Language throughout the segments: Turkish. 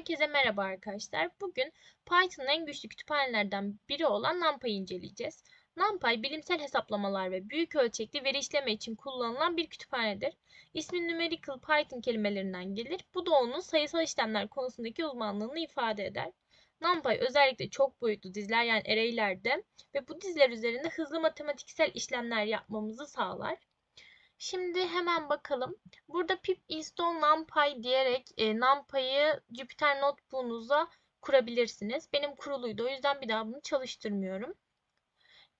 Herkese merhaba arkadaşlar. Bugün Python'ın en güçlü kütüphanelerden biri olan NumPy'ı inceleyeceğiz. NumPy bilimsel hesaplamalar ve büyük ölçekli veri işleme için kullanılan bir kütüphanedir. İsmi numerical Python kelimelerinden gelir. Bu da onun sayısal işlemler konusundaki uzmanlığını ifade eder. NumPy özellikle çok boyutlu diziler yani array'lerde ve bu diziler üzerinde hızlı matematiksel işlemler yapmamızı sağlar. Şimdi hemen bakalım. Burada pip install numpy diyerek e, numpy'ı Jupyter Notebook'unuza kurabilirsiniz. Benim kuruluydu. O yüzden bir daha bunu çalıştırmıyorum.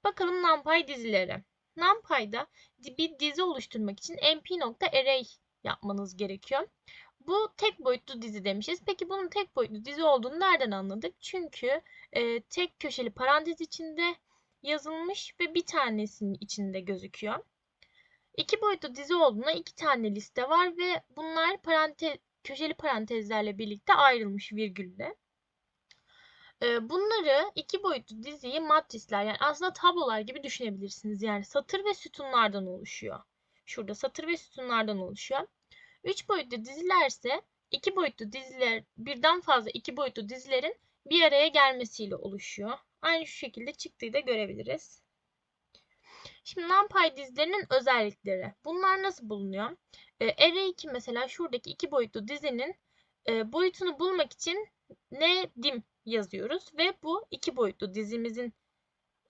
Bakalım numpy dizilere. NumPy'da bir dizi oluşturmak için np.array yapmanız gerekiyor. Bu tek boyutlu dizi demişiz. Peki bunun tek boyutlu dizi olduğunu nereden anladık? Çünkü e, tek köşeli parantez içinde yazılmış ve bir tanesinin içinde gözüküyor. İki boyutlu dizi olduğuna iki tane liste var ve bunlar parantez, köşeli parantezlerle birlikte ayrılmış virgülle. Ee, bunları iki boyutlu diziyi matrisler yani aslında tablolar gibi düşünebilirsiniz. Yani satır ve sütunlardan oluşuyor. Şurada satır ve sütunlardan oluşuyor. Üç boyutlu diziler ise iki boyutlu diziler birden fazla iki boyutlu dizilerin bir araya gelmesiyle oluşuyor. Aynı şu şekilde çıktığı da görebiliriz. Şimdi NumPy dizilerinin özellikleri. Bunlar nasıl bulunuyor? E, R2 mesela şuradaki iki boyutlu dizinin e, boyutunu bulmak için ne dim yazıyoruz ve bu iki boyutlu dizimizin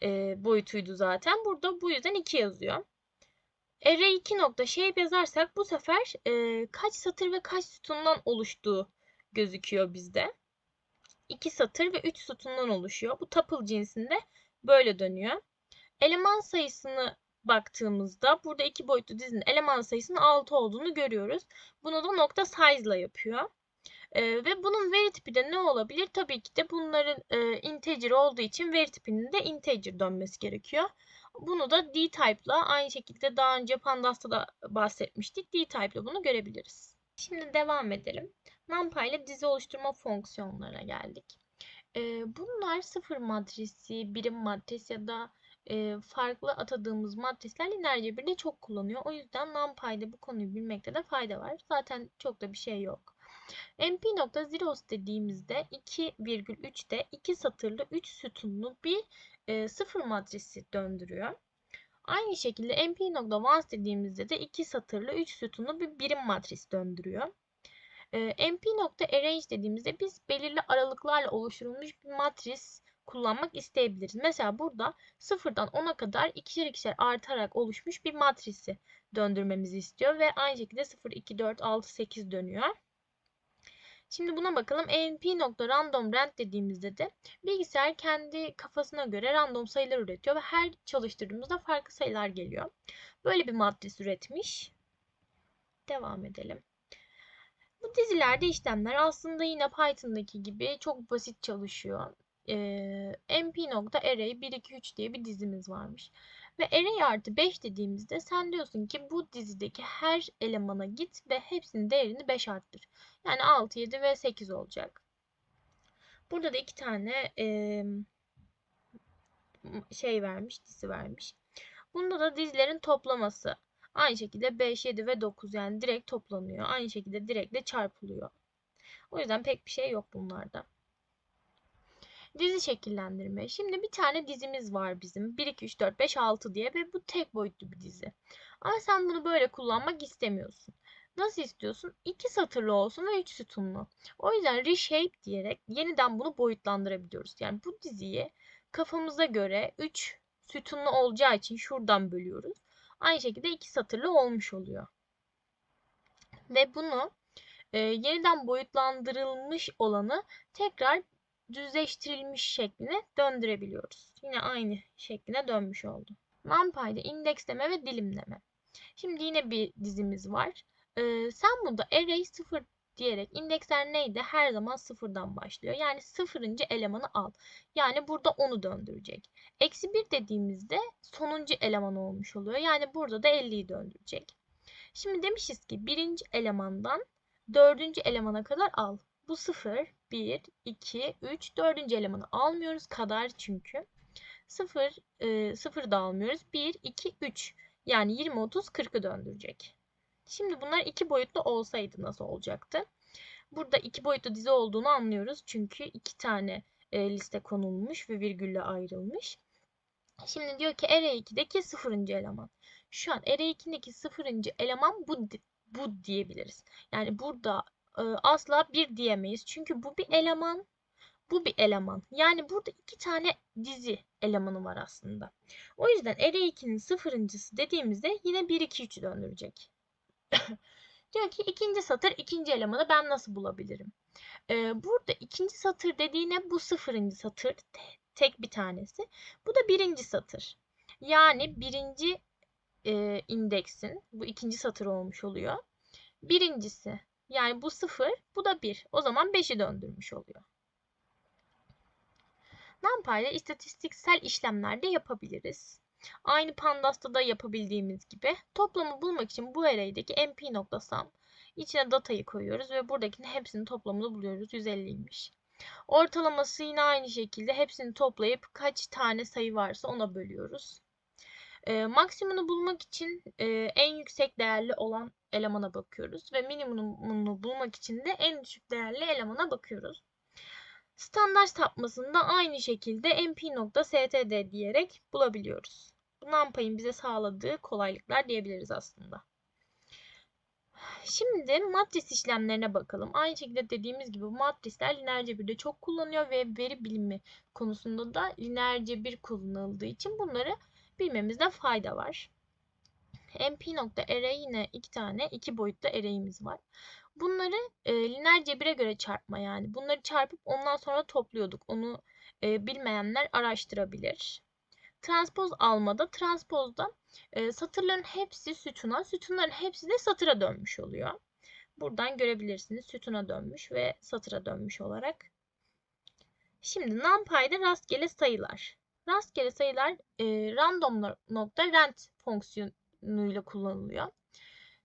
e, boyutuydu zaten. Burada bu yüzden 2 yazıyor. R2 nokta shape yazarsak bu sefer e, kaç satır ve kaç sütundan oluştuğu gözüküyor bizde. 2 satır ve 3 sütundan oluşuyor. Bu tuple cinsinde böyle dönüyor. Eleman sayısını baktığımızda burada iki boyutlu dizinin eleman sayısının 6 olduğunu görüyoruz. Bunu da nokta size ile yapıyor. Ee, ve bunun veri tipi de ne olabilir? Tabii ki de bunların e, integer olduğu için veri tipinin de integer dönmesi gerekiyor. Bunu da d-type ile aynı şekilde daha önce Pandas'ta da bahsetmiştik. d-type ile bunu görebiliriz. Şimdi devam edelim. NumPy ile dizi oluşturma fonksiyonlarına geldik. Ee, bunlar sıfır matrisi, birim matris ya da farklı atadığımız matrisler lineer cebirde çok kullanıyor. O yüzden NumPy'de bu konuyu bilmekte de fayda var. Zaten çok da bir şey yok. mp.zeros dediğimizde 2,3'te 2 satırlı 3 sütunlu bir e, sıfır matrisi döndürüyor. Aynı şekilde mp.once dediğimizde de 2 satırlı 3 sütunlu bir birim matris döndürüyor. E, mp.arrange dediğimizde biz belirli aralıklarla oluşturulmuş bir matris kullanmak isteyebiliriz. Mesela burada sıfırdan 10'a kadar ikişer ikişer artarak oluşmuş bir matrisi döndürmemizi istiyor ve aynı şekilde 0, 2, 4, 6, 8 dönüyor. Şimdi buna bakalım. np.randomRand dediğimizde de bilgisayar kendi kafasına göre random sayılar üretiyor ve her çalıştırdığımızda farklı sayılar geliyor. Böyle bir matris üretmiş. Devam edelim. Bu dizilerde işlemler aslında yine Python'daki gibi çok basit çalışıyor e, mp.array 1, 2, 3 diye bir dizimiz varmış. Ve array artı 5 dediğimizde sen diyorsun ki bu dizideki her elemana git ve hepsinin değerini 5 arttır. Yani 6, 7 ve 8 olacak. Burada da iki tane e, şey vermiş, dizi vermiş. Bunda da dizilerin toplaması. Aynı şekilde 5, 7 ve 9 yani direkt toplanıyor. Aynı şekilde direkt de çarpılıyor. O yüzden pek bir şey yok bunlarda. Dizi şekillendirme. Şimdi bir tane dizimiz var bizim. 1, 2, 3, 4, 5, 6 diye ve bu tek boyutlu bir dizi. Ama sen bunu böyle kullanmak istemiyorsun. Nasıl istiyorsun? 2 satırlı olsun ve 3 sütunlu. O yüzden reshape diyerek yeniden bunu boyutlandırabiliyoruz. Yani bu diziyi kafamıza göre 3 sütunlu olacağı için şuradan bölüyoruz. Aynı şekilde 2 satırlı olmuş oluyor. Ve bunu e, yeniden boyutlandırılmış olanı tekrar düzleştirilmiş şekline döndürebiliyoruz. Yine aynı şekline dönmüş oldu. NumPy'de indeksleme ve dilimleme. Şimdi yine bir dizimiz var. Ee, sen burada array 0 diyerek indeksler neydi? Her zaman sıfırdan başlıyor. Yani sıfırıncı elemanı al. Yani burada onu döndürecek. Eksi 1 dediğimizde sonuncu eleman olmuş oluyor. Yani burada da 50'yi döndürecek. Şimdi demişiz ki birinci elemandan dördüncü elemana kadar al. Bu 0, 1, 2, 3, dördüncü elemanı almıyoruz kadar çünkü. 0, e, 0 da almıyoruz. 1, 2, 3. Yani 20, 30, 40'ı döndürecek. Şimdi bunlar iki boyutlu olsaydı nasıl olacaktı? Burada iki boyutlu dizi olduğunu anlıyoruz. Çünkü iki tane e, liste konulmuş ve virgülle ayrılmış. Şimdi diyor ki array 2'deki sıfırıncı eleman. Şu an array 2'deki sıfırıncı eleman bu bu diyebiliriz. Yani burada e, asla bir diyemeyiz. Çünkü bu bir eleman, bu bir eleman. Yani burada iki tane dizi elemanı var aslında. O yüzden array 2'nin sıfırıncısı dediğimizde yine 1, 2, 3'ü döndürecek. Diyor ki ikinci satır ikinci elemanı ben nasıl bulabilirim? Ee, burada ikinci satır dediğine bu sıfırıncı satır tek bir tanesi. Bu da birinci satır. Yani birinci e, indeksin bu ikinci satır olmuş oluyor. Birincisi yani bu sıfır bu da bir. O zaman beşi döndürmüş oluyor. NumPy ile istatistiksel işlemler de yapabiliriz. Aynı Pandas'ta da yapabildiğimiz gibi toplamı bulmak için bu array'deki mp.sum içine datayı koyuyoruz ve buradakinin hepsinin toplamını buluyoruz. 150'ymiş. Ortalaması yine aynı şekilde hepsini toplayıp kaç tane sayı varsa ona bölüyoruz. E, maksimunu bulmak için e, en yüksek değerli olan elemana bakıyoruz ve minimumunu bulmak için de en düşük değerli elemana bakıyoruz. Standart sapmasını da aynı şekilde mp.std diyerek bulabiliyoruz. Bu NumPy'in bize sağladığı kolaylıklar diyebiliriz aslında. Şimdi matris işlemlerine bakalım. Aynı şekilde dediğimiz gibi matrisler lineer cebirde çok kullanıyor ve veri bilimi konusunda da lineer cebir kullanıldığı için bunları bilmemizde fayda var. mp.array yine iki tane iki boyutlu array'imiz var. Bunları e, lineer cebire göre çarpma yani. Bunları çarpıp ondan sonra topluyorduk. Onu e, bilmeyenler araştırabilir. Transpoz almada, transpozda e, satırların hepsi sütuna, sütunların hepsi de satıra dönmüş oluyor. Buradan görebilirsiniz sütuna dönmüş ve satıra dönmüş olarak. Şimdi NumPy'de rastgele sayılar. Rastgele sayılar e, random.rand fonksiyonuyla kullanılıyor.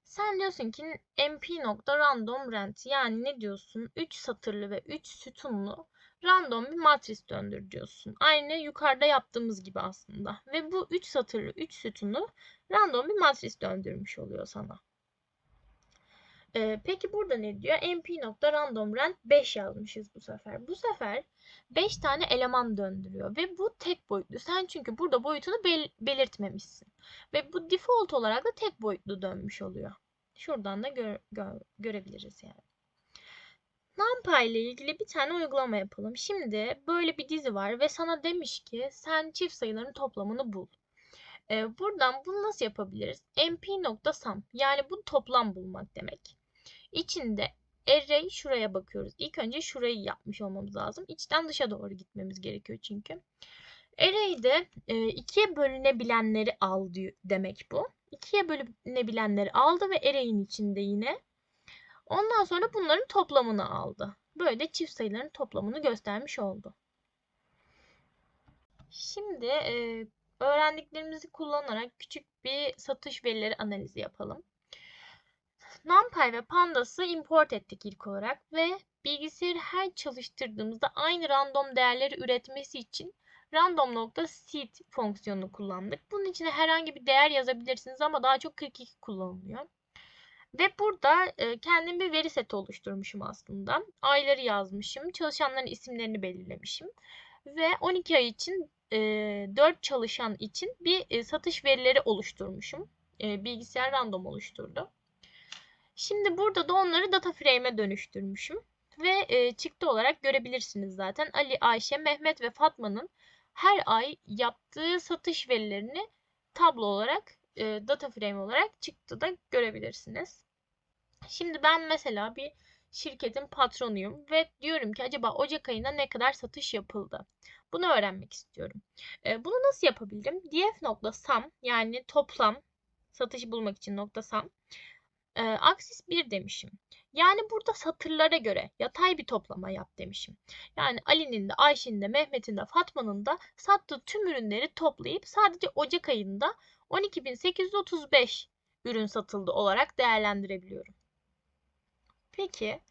Sen diyorsun ki mp.randomRand yani ne diyorsun? 3 satırlı ve 3 sütunlu random bir matris döndür diyorsun. Aynı yukarıda yaptığımız gibi aslında. Ve bu 3 satırlı 3 sütunlu random bir matris döndürmüş oluyor sana. Ee, peki burada ne diyor? mp.randomRand 5 yazmışız bu sefer. Bu sefer 5 tane eleman döndürüyor ve bu tek boyutlu. Sen çünkü burada boyutunu bel belirtmemişsin. Ve bu default olarak da tek boyutlu dönmüş oluyor. Şuradan da gö gö görebiliriz yani. NumPy ile ilgili bir tane uygulama yapalım. Şimdi böyle bir dizi var ve sana demiş ki sen çift sayıların toplamını bul. Ee, buradan bunu nasıl yapabiliriz? mp.sum yani bu toplam bulmak demek. İçinde array şuraya bakıyoruz. İlk önce şurayı yapmış olmamız lazım. İçten dışa doğru gitmemiz gerekiyor çünkü. Array'de e, ikiye bölünebilenleri al diyor, demek bu. İkiye bölünebilenleri aldı ve array'in içinde yine. Ondan sonra bunların toplamını aldı. Böyle çift sayıların toplamını göstermiş oldu. Şimdi e, öğrendiklerimizi kullanarak küçük bir satış verileri analizi yapalım. NumPy ve Pandas'ı import ettik ilk olarak ve bilgisayarı her çalıştırdığımızda aynı random değerleri üretmesi için random.seed fonksiyonunu kullandık. Bunun içine herhangi bir değer yazabilirsiniz ama daha çok 42 kullanılıyor. Ve burada e, kendim bir veri seti oluşturmuşum aslında. Ayları yazmışım, çalışanların isimlerini belirlemişim. Ve 12 ay için e, 4 çalışan için bir e, satış verileri oluşturmuşum. E, bilgisayar random oluşturdu. Şimdi burada da onları data frame'e dönüştürmüşüm. Ve e, çıktı olarak görebilirsiniz zaten. Ali, Ayşe, Mehmet ve Fatma'nın her ay yaptığı satış verilerini tablo olarak, e, data frame olarak çıktıda görebilirsiniz. Şimdi ben mesela bir şirketin patronuyum ve diyorum ki acaba Ocak ayında ne kadar satış yapıldı? Bunu öğrenmek istiyorum. E, bunu nasıl yapabilirim? df.sum yani toplam satışı bulmak için nokta sum e, aksis 1 demişim. Yani burada satırlara göre yatay bir toplama yap demişim. Yani Ali'nin de, Ayşe'nin de, Mehmet'in de, Fatma'nın da sattığı tüm ürünleri toplayıp sadece Ocak ayında 12.835 ürün satıldı olarak değerlendirebiliyorum. Peki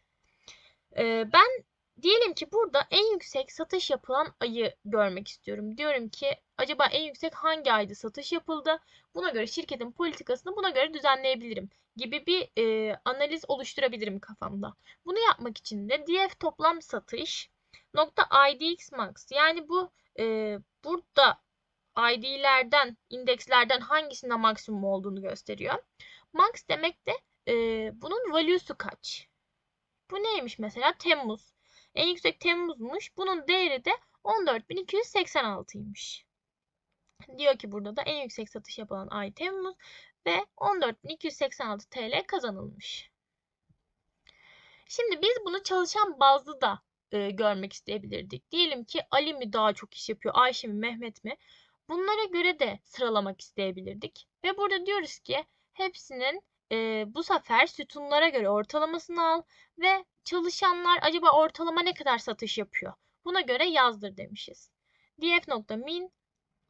e, ben Diyelim ki burada en yüksek satış yapılan ayı görmek istiyorum. Diyorum ki acaba en yüksek hangi ayda satış yapıldı? Buna göre şirketin politikasını buna göre düzenleyebilirim gibi bir e, analiz oluşturabilirim kafamda. Bunu yapmak için de df toplam satış nokta idx max yani bu e, burada id'lerden indekslerden hangisinde maksimum olduğunu gösteriyor. Max demek de e, bunun value'su kaç? Bu neymiş mesela? Temmuz. En yüksek Temmuz'muş. Bunun değeri de 14.286'ymış. Diyor ki burada da en yüksek satış yapılan ay Temmuz ve 14.286 TL kazanılmış. Şimdi biz bunu çalışan bazlı da e, görmek isteyebilirdik. Diyelim ki Ali mi daha çok iş yapıyor, Ayşe mi, Mehmet mi? Bunlara göre de sıralamak isteyebilirdik. Ve burada diyoruz ki hepsinin e, bu sefer sütunlara göre ortalamasını al ve çalışanlar acaba ortalama ne kadar satış yapıyor? Buna göre yazdır demişiz. df.min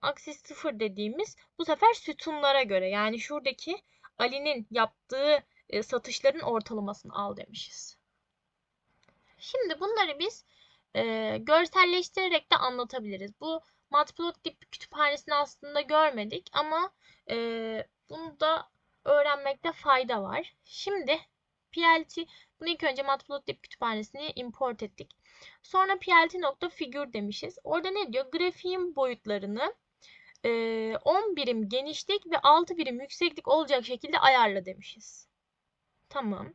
aksi 0 dediğimiz bu sefer sütunlara göre yani şuradaki Ali'nin yaptığı e, satışların ortalamasını al demişiz. Şimdi bunları biz e, görselleştirerek de anlatabiliriz. Bu Matplotlib kütüphanesini aslında görmedik ama e, bunu da öğrenmekte fayda var. Şimdi PLT, bunu ilk önce Matplotlib kütüphanesine import ettik. Sonra plt.figure demişiz. Orada ne diyor? Grafiğin boyutlarını 10 birim genişlik ve 6 birim yükseklik olacak şekilde ayarla demişiz. Tamam.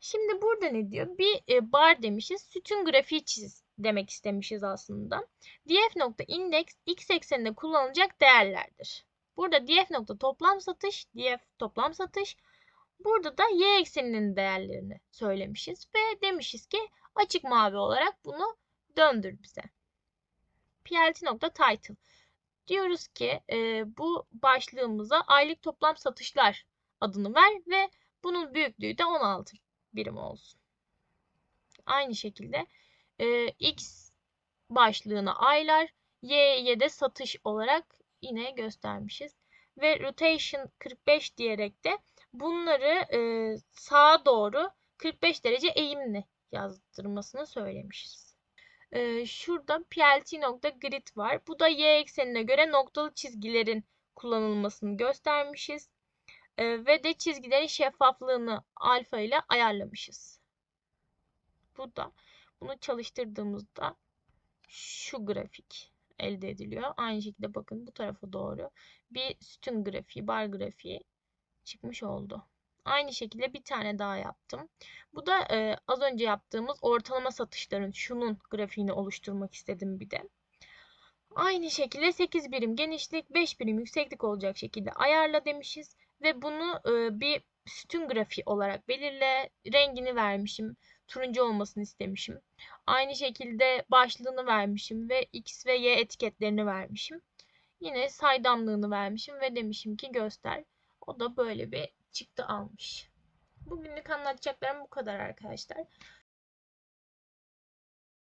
Şimdi burada ne diyor? Bir bar demişiz. Sütun grafiği çiz demek istemişiz aslında. df.index x ekseninde kullanılacak değerlerdir. Burada df nokta toplam satış, df toplam satış. Burada da y ekseninin değerlerini söylemişiz ve demişiz ki açık mavi olarak bunu döndür bize. plt nokta title. Diyoruz ki e, bu başlığımıza aylık toplam satışlar adını ver ve bunun büyüklüğü de 16 birim olsun. Aynı şekilde e, x başlığına aylar, y'ye de satış olarak yine göstermişiz. Ve rotation 45 diyerek de bunları e, sağa doğru 45 derece eğimli yazdırmasını söylemişiz. E, şurada plt.grid var. Bu da y eksenine göre noktalı çizgilerin kullanılmasını göstermişiz. E, ve de çizgilerin şeffaflığını alfa ile ayarlamışız. Bu da bunu çalıştırdığımızda şu grafik elde ediliyor. Aynı şekilde bakın bu tarafa doğru bir sütun grafiği, bar grafiği çıkmış oldu. Aynı şekilde bir tane daha yaptım. Bu da e, az önce yaptığımız ortalama satışların şunun grafiğini oluşturmak istedim bir de. Aynı şekilde 8 birim genişlik, 5 birim yükseklik olacak şekilde ayarla demişiz. Ve bunu e, bir sütun grafiği olarak belirle. Rengini vermişim turuncu olmasını istemişim. Aynı şekilde başlığını vermişim ve X ve Y etiketlerini vermişim. Yine saydamlığını vermişim ve demişim ki göster. O da böyle bir çıktı almış. Bugünlük anlatacaklarım bu kadar arkadaşlar.